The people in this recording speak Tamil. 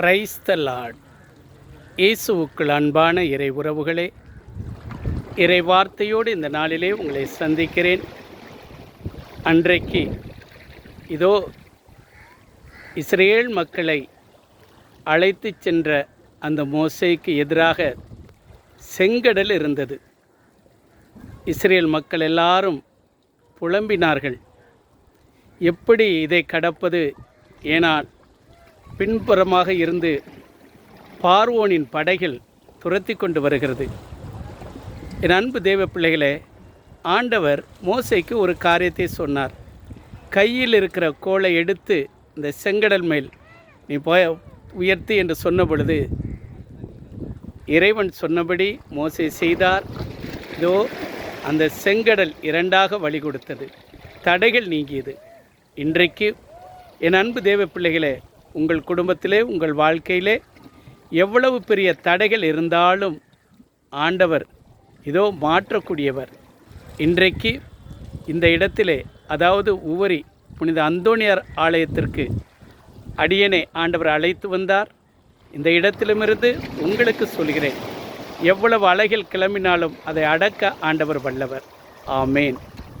Praise the Lord. இயேசுவுக்குள் அன்பான இறை உறவுகளே இறை வார்த்தையோடு இந்த நாளிலே உங்களை சந்திக்கிறேன். அன்றைக்கு இதோ இஸ்ரேல் மக்களை அழைத்துச் சென்ற அந்த மோசைக்கு எதிராக செங்கடல் இருந்தது. இஸ்ரேல் மக்கள் எல்லாரும் புலம்பினார்கள். எப்படி இதை கடப்பது ஏனால் பின்புறமாக இருந்து பார்வோனின் படைகள் துரத்தி கொண்டு வருகிறது. என் அன்பு தேவ பிள்ளைகளே ஆண்டவர் மோசைக்கு ஒரு காரியத்தை சொன்னார். கையில் இருக்கிற கோலை எடுத்து இந்த செங்கடல் மேல் நீ போய் உயர்த்தி என்று சொன்ன பொழுது இறைவன் சொன்னபடி மோசை செய்தார். இதோ அந்த செங்கடல் இரண்டாக வழி கொடுத்தது. தடைகள் நீங்கியது. இன்றைக்கு என் அன்பு தேவ பிள்ளைகளே உங்கள் குடும்பத்திலே உங்கள் வாழ்க்கையிலே எவ்வளவு பெரிய தடைகள் இருந்தாலும் ஆண்டவர் இதோ மாற்றக்கூடியவர். இன்றைக்கு இந்த இடத்திலே அதாவது உவரி புனித அந்தோணியார் ஆலயத்திற்கு அடியனை ஆண்டவர் அழைத்து வந்தார். இந்த இடத்திலுமிருந்து உங்களுக்கு சொல்கிறேன் எவ்வளவு அலைகள் கிளம்பினாலும் அதை அடக்க ஆண்டவர் வல்லவர். ஆமேன்.